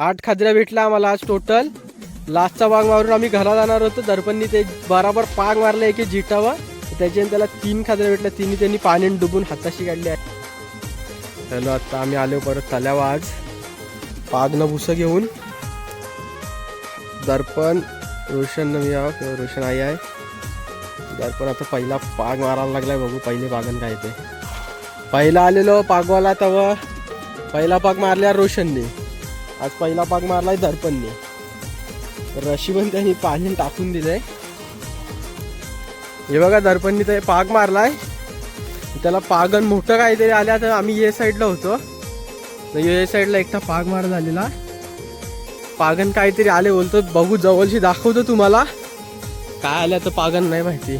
आठ खाजऱ्या भेटल्या आम्हाला आज टोटल लास्टचा पाग मारून आम्ही घरा जाणार होतो. दर्पणनी ते बराबर पाग मारला एक जिटावर. त्याच्याने त्याला तीन खाजऱ्या भेटल्या. तिन्ही त्यांनी पाण्याने डुबून हाताशी काढली. आहे त्याला आता आम्ही आलो परत तल्यावर आज पागनं भुसं घेऊन. दर्पण रोशन मी आहो किंवा रोशन आई आहे. दर्पण आता पहिला पाग मारायला लागलाय. बघू पहिले पागन काय ते. पहिला आलेलो पागवाला तेव्हा पहिला पाग मारल्या रोशनने. आज पहिला पाग मारलाय दर्पणने. रशी पण त्यांनी पाणी टाकून दिलंय. हे बघा दर्पणनी ते पाग मारलाय. त्याला पागन मोठं काहीतरी आल्या तर आम्ही ये साईडला होतो. तर ये साईडला एकटा पाग मार झालेला. पागन काहीतरी आले बोलतो बघू जवळशी दाखवतो तुम्हाला. काय आल्या तर पागन नाही माहिती.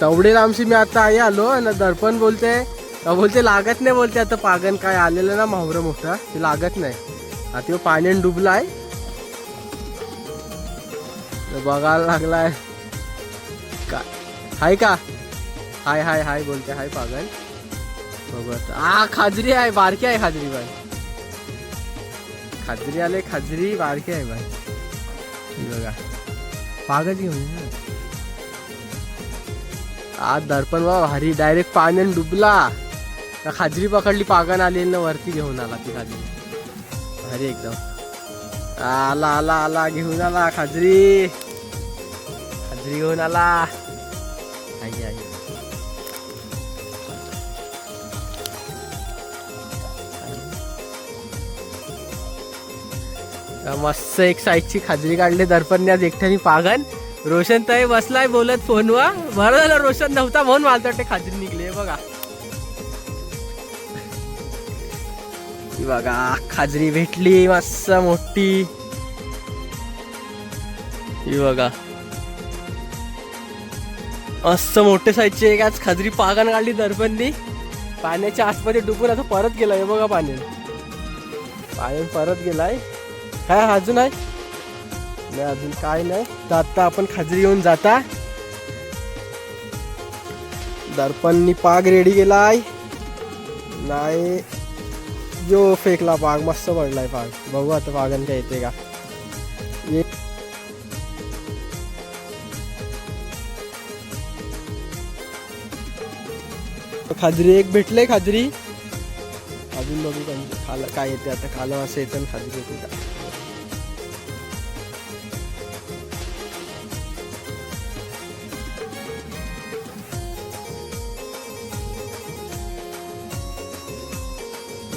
तेवढे आमची मी आता आई आलो आणि दर्पण बोलते बोलते लागत नाही बोलते. आता पागन काय आलेलं ना मावरं मोठा ते लागत नाही. आता पाण्याने डुबलाय. बघायला लागलाय. का हाय का? हाय हाय हाय बोलते हाय पागल. बघत. आ खाजरी आहे बारकी आहे खाजरी बाई. खाजरी आले खाजरी बारकी आहे बाई. बघा. पागल घेऊन आज दर्पण बा भारी. डायरेक्ट पाण्याने डुबला. त्या खाजरी पकडली पागन आली ना वरती घेऊन आला ती खाजरी भारी एकदम. आला आला आला घेऊन आला खाजरी खाजरी घेऊन आला. आई आई. मस्त एक साईजची खाजरी काढली दर्पणने आज एकट्याने पागन रोशन ताई बसलाय बोलत फोनवर बरं झालं रोशन नव्हता म्हणून मला वाटते खाजरी निघली बघा. बघा खाजरी भेटली मस्त मोठी. ही बघा. मस्त मोठे साईजची एक आज खाजरी पागन काढली दर्पणनी. पाण्याच्या आसपास डुबून आता परत गेलाय हे बघा पाणी. पाणी परत गेलाय. काय अजून आहे? नाही अजून काय नाही. तर आता आपण खाजरी येऊन जाता. दर्पणनी पाग रेडी गेलाय नाही जो फेकला पाग मस्त पडलाय पाग बघू आता पागन काय येते का. ये खाजरी एक भेटले खाजरी. अजून बघू खाला काय येते आता खाला असं येतं खाजरी येते का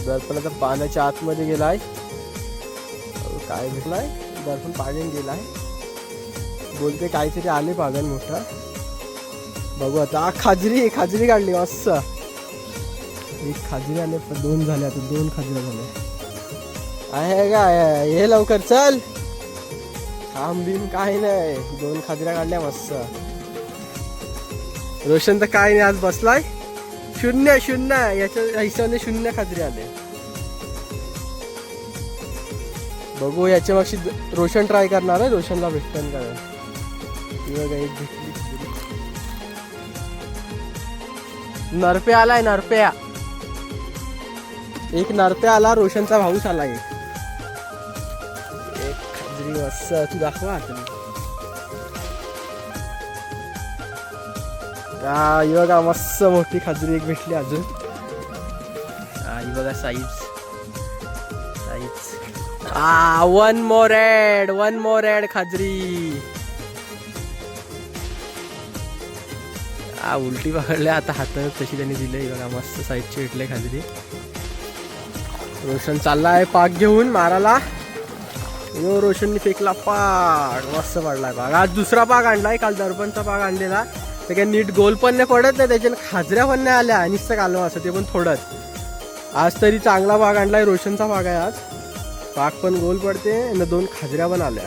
दर्पण आता पाण्याच्या आतमध्ये गेलाय. काय भेटलाय? दर्पण पाणी गेलाय. बोलते काहीतरी आले पागन मोठा. बघू आता. खाजरी खाजरी काढली मस्त. एक खाजरी आले पण दोन झाले आता. दोन खाजऱ्या झाल्या आहे का? हे लवकर चल. थांब बिन काही नाही. दोन खाजऱ्या काढल्या मस्त. रोशन तर काय नाही आज बसलाय. शून्य शून्य याच्या हिशोबाने शून्य खात्री आले. बघू याच्या मागशी रोशन ट्राय करणार आहे. रोशनला भेटतं काय बघा एक भेटली. नरपे आलाय नरप्या. एक नरप्या आला रोशनचा भाऊच आला एक एक खाजरी मस्त. तू दाखवा आता. हा ही बघा मस्त मोठी खाजरी एक भेटली अजून हा ही बघा साईज साईज आ one more add one more add खाजरी हा उलटी पकडल्या आता हातात तशी त्यांनी दिली बघा मस्त साईजची भेटले खाजरी रोशन चाललाय पाक घेऊन मारायला यो रोशननी फेकला पाक मस्त पडलाय पाक आज दुसरा पाक आणलाय काल दर्पणचा पाक आणलेला ते काय नीट गोल पण नाही पडत नाही त्याच्याने खाजऱ्या पण नाही आल्या नुसतं कालवा असं ते पण थोडंच आज तरी चांगला भाग आणलाय रोशनचा भाग आहे आज. पाक पण गोल पडते आणि दोन खाजऱ्या पण आल्या.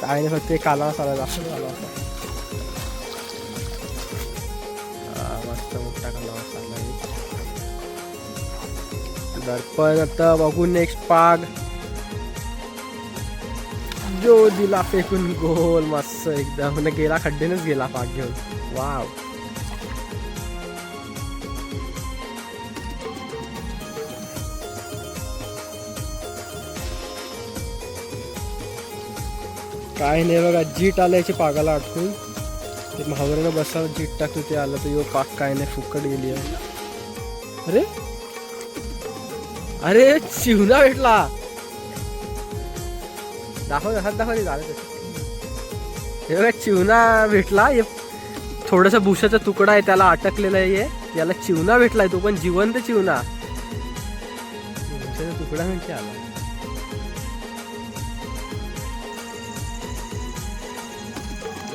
काय फक्त एक कालवा साला जास्त असा. मस्त मोठा चालला दर्पण आता बघू नेक्स्ट पाग जो दिला फेकून गोल मस्त एकदम गेला खड्डेनच गेला पाक घेऊन. वाव. काय नाही बघा जीट आलं याची पागाला आठवून ते महावरेनं बसा जीट टाकतो ते आलं तर यो पाक काय नाही फुकट गेली अरे? अरे शिवना भेटला. दाखव हात दाखव झालं. हे बघा चिवना भेटला. हे थोडासा भुसाचा तुकडा आहे त्याला अटकलेला आहे हे. याला चिवना भेटलाय तो पण जिवंत चिवना. भुसाचा तुकडा म्हणजे आला.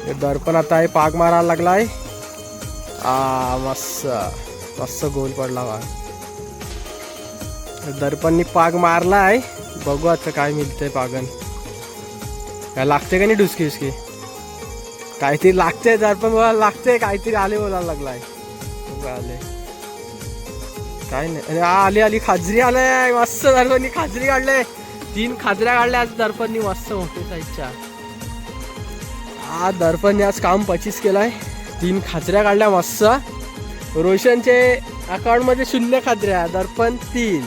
हे दर्पण आता आहे पाग मारायला लागलाय. आ मस्त मस्त गोल पडला बा दर्पणनी पाग मारलाय. बघू आता काय मिळतंय पागन काय लागते का नाही डुसकी डुसकी काहीतरी लागतंय दर्पण मला लागते काहीतरी आले बोलायला लागलाय. आले. काय नाही. अरे आली आली खाजरी आलंय. मस्त दर्पणनी खाजरी काढले तीन खाजऱ्या काढल्या आज दर्पणनी. मस्त मोठे साईजच्या. हा दर्पणने आज काम पचीस केलाय. तीन खाजऱ्या काढल्या मस्त. रोशनचे अकाउंटमध्ये शून्य खाजऱ्या. दर्पण तीन.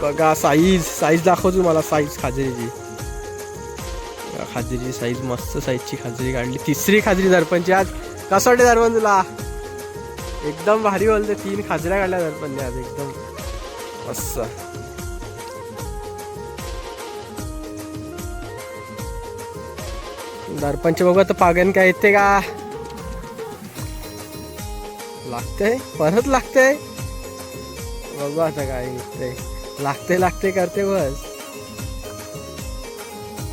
बघा साईज साईज दाखवतो मला साईज खाजरीची. खाजरीची साईज मस्त साईजची खाजरी काढली. तिसरी खाजरी दर्पणची आज कसं वाटते दर्पण तुला? एकदम भारी बोलते तीन खाजऱ्या काढल्या दर्पणने आज एकदम. मस्त. दर्पणचे बघू आता पागन काय येते का? लागतंय? परत लागतंय? बघू आता काय निघतंय लागते लागते करते बस.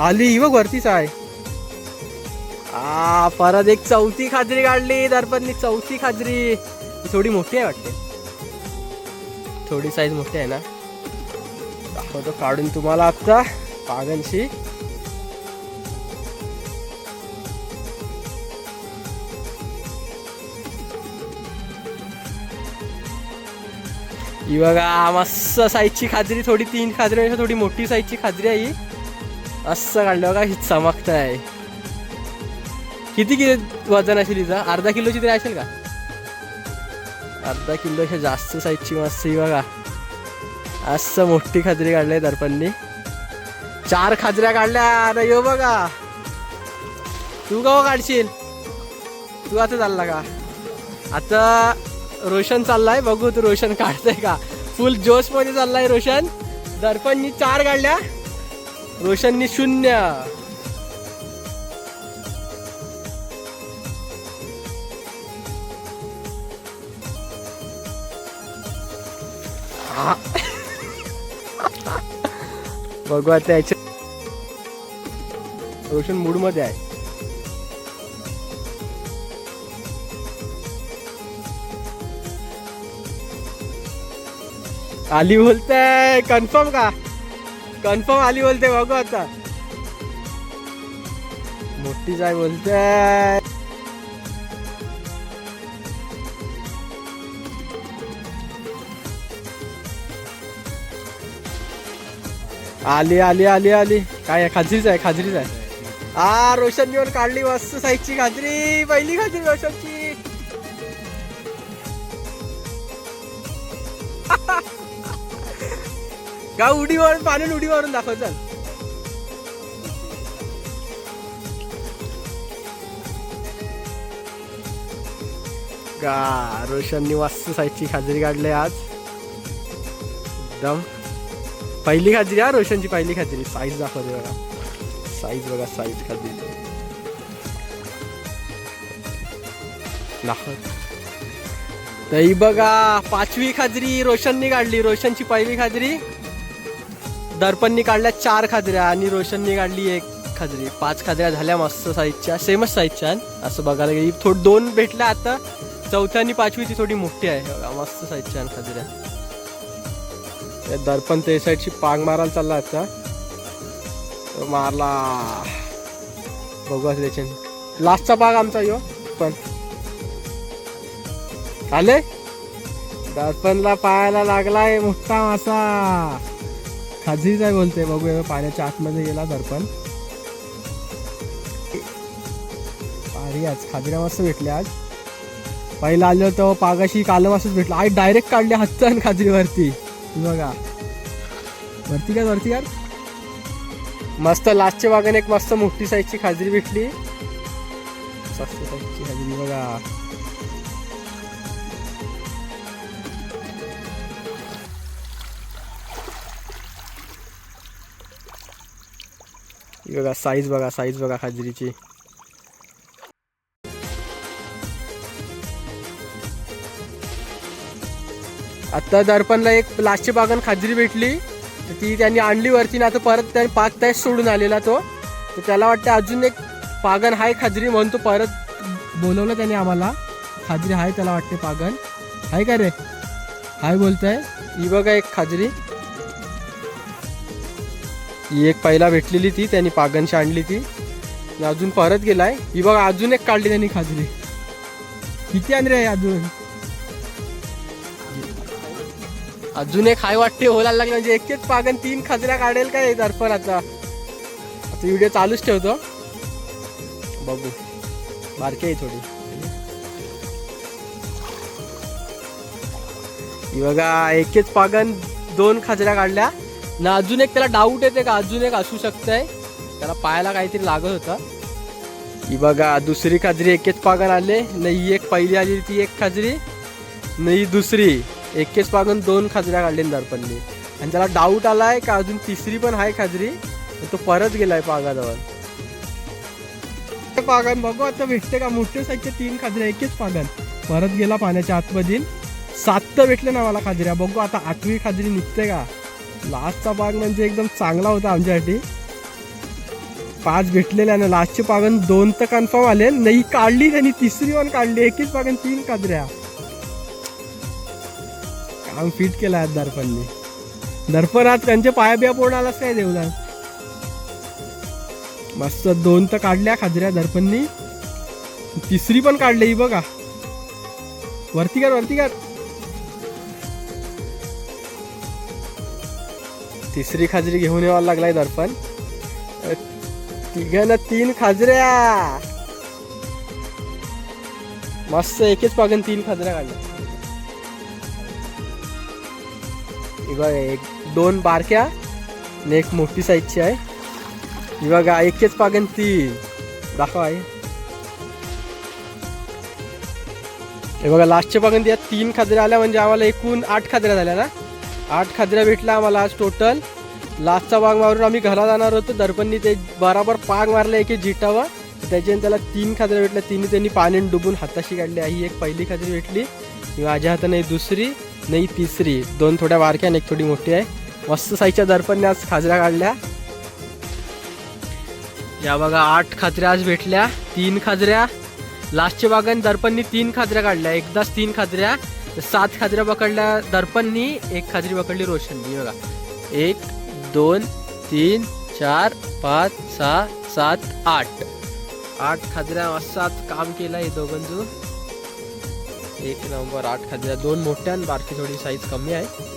आली ही बघ वरतीच आहे आ परत एक चौथी खाजरी काढली दर्पणनी चौथी खाजरी. थोडी मोठी आहे वाटते. थोडी साईज मोठी आहे ना. दाखवतो काढून तुम्हाला आता पागनशी ही बघा मस्त साईजची खाजरी थोडी तीन खाजरी थोडी मोठी साईजची खाजरी आहे ही असं काढलं बघा ही चमकत आहे किती किलो वजन असेल तिचं अर्धा किलोची तरी असेल का अर्धा किलोपेक्षा जास्त साईजची मस्त ही बघा असं मोठी खाजरी काढली दर्पणनी चार खाजऱ्या काढल्या अरे यो बघा तू का काढशील तू आता चालला का आता रोशन चाललाय. बघू तू रोशन काढतंय का? फुल जोशमध्ये चाललाय रोशन. दर्पणनी चार काढल्या. रोशननी शून्य. बघू आता याच्या रोशन मूडमध्ये आहे. आली बोलताय कन्फर्म का? कन्फर्म आली बोलते बघू आता. मोठी जाय बोलताय आली आली आली आली. काय खाजरीच आहे खाजरीच आहे. आ रोशन घेऊन काढली मस्त साईजची खाजरी. पहिली खाजरी रोशनची. का उडी मारून पाणी उडी मारून दाखव चल का रोशननी मस्त साईजची खाजरी काढली आज. एकदम पहिली खाजरी हा रोशनची पहिली खाजरी. साईज दाखवते बघा. साईज बघा साईज खाजरी. दाखव. ही बघा पाचवी खाजरी रोशननी काढली. रोशनची पहिली खाजरी. दर्पणनी काढल्या चार खाजऱ्या आणि रोशननी काढली एक खाजरी. पाच खाजऱ्या झाल्या मस्त साईजच्या सेमच साईजच्या. असं बघायला गेली थोडी दोन भेटल्या आता. चौथ्या आणि पाचवी ती थोडी मोठी आहे. मस्त साईजच्या खाजऱ्या. त्या दर्पण ते साईडची पाग मारायला चालला आता. मारला. बघू असं त्याच्या लास्टचा पाग आमचा यो पण. आले? दर्पणला पाहायला लागलाय मोठा मासा. खाजरीच आहे बोलते? बघूया पाण्याच्या आतमध्ये गेला दर्पण. पारी आज. खाजऱ्या मस्त भेटल्या आज. पहिला आलो तर पागाशी कालवासच भेटला. आई डायरेक्ट काढले हातचा खाजरीवरती. बघा. वरती काय वरती यार? मस्त लास्टच्या बागाने एक मस्त मोठी साईजची खाजरी भेटली. साईजची खाजरी बघा. बघा साईज बघा साईज बघा खाजरीची आता दर्पणला एक लास्टची बागन खाजरी भेटली. तर ती त्यांनी आणली वरती ना आता परत त्याने पाच तास सोडून आलेला तो. तर त्याला वाटतं अजून एक पागन हाय खाजरी म्हणून तो परत बोलवलं त्याने आम्हाला. खाजरी हाय त्याला वाटते पागन. हाय का रे? हाय बोलतोय. ही बघा एक खाजरी ही एक पहिला भेटलेली ती त्यांनी पागनशी आणली ती. अजून परत गेलाय. ही बघा अजून एक काढली त्यांनी खाजली. किती आणली आहे अजून. अजून एक हाय वाटते होला लागलं म्हणजे एकच पागन तीन खाजऱ्या काढेल काय दर्पण आता. आता व्हिडिओ चालूच ठेवतो. बघू. बारकी आहे थोडी. ही बघा एकच पागन दोन खाजऱ्या काढल्या. ना अजून एक त्याला डाऊट येते का? अजून एक असू शकतंय. त्याला पायाला काहीतरी लागत होता. की बघा दुसरी खाजरी एकच पागन आले. नाही एक पहिली आली ती एक खाजरी. नाही दुसरी. एकच पागन दोन खाजऱ्या काढले दर्पणने. आणि त्याला डाऊट आलाय का अजून तिसरी पण आहे खाजरी? तो परत गेलाय पागाजवळ. पागन बघू आता भेटते का? मोठे साईजचे तीन खाजऱ्या एकच पागन परत गेला पाण्याच्या आतमधील. सात तर भेटले ना मला खाजऱ्या. बघू आता आठवी खाजरी निघते का? लास्टचा पाग म्हणजे एकदम चांगला होता आमच्यासाठी. पाच भेटलेल्या ना लास्टचे पागन दोन तर कन्फर्म आले. नाही काढली त्यांनी तिसरी पण काढली. एकच पागन तीन काजऱ्या काम फिट केलं आज दर्पणने. दर्पण आज त्यांचे पाया बिया पूर्ण आलाच काय देवला मस्त दोन तर काढल्या खाजऱ्या दर्पणनी. तिसरी पण काढली बघा. वरती कर वरती कर. तिसरी खाजरी घेऊन यावं लागलाय दर्पण. अ, तिघांना तीन खाजऱ्या. मस्त एकच पागन तीन खाजऱ्या काढल्या ही बघा एक दोन बारक्या आणि एक मोठी साईजची आहे. ही बघा एकच पागन तीन. दाखवा आहे हे बघा लास्टच्या पागन त्या तीन खाजऱ्या आल्या म्हणजे आम्हाला एकूण आठ खाजऱ्या झाल्या ना? आठ खाजऱ्या भेटल्या आम्हाला आज टोटल लास्टचा बाग मारून आम्ही घरा जाणार होतो. दर्पणनी ते बराबर पाग मारला एक जिटावा त्याच्याने त्याला तीन खाजऱ्या भेटल्या तिन्ही त्यांनी पाण्याने डुबून हाताशी काढली. ही एक पहिली खाजरी भेटली. माझ्या हाताने दुसरी नाही तिसरी. दोन थोड्या बारक्या आणि एक थोडी मोठी आहे. मस्त साईच्या दर्पणने आज खाजऱ्या काढल्या. या बघा आठ खाजऱ्या आज भेटल्या. तीन खाजऱ्या. लास्टच्या बागाने दर्पणनी तीन खाजऱ्या काढल्या. एकदाच तीन खाजऱ्या. सात खाजऱ्या पकडल्या दर्पणनी एक खाजरी पकडली रोशननी. बघा. एक दोन तीन चार पाच सहा सात आठ. आठ खाजऱ्या मस्त काम केलं हे दोघांचं. एक नंबर आठ खाजऱ्या. दोन मोठ्या आणि बारकी थोडी साईज कमी आहे.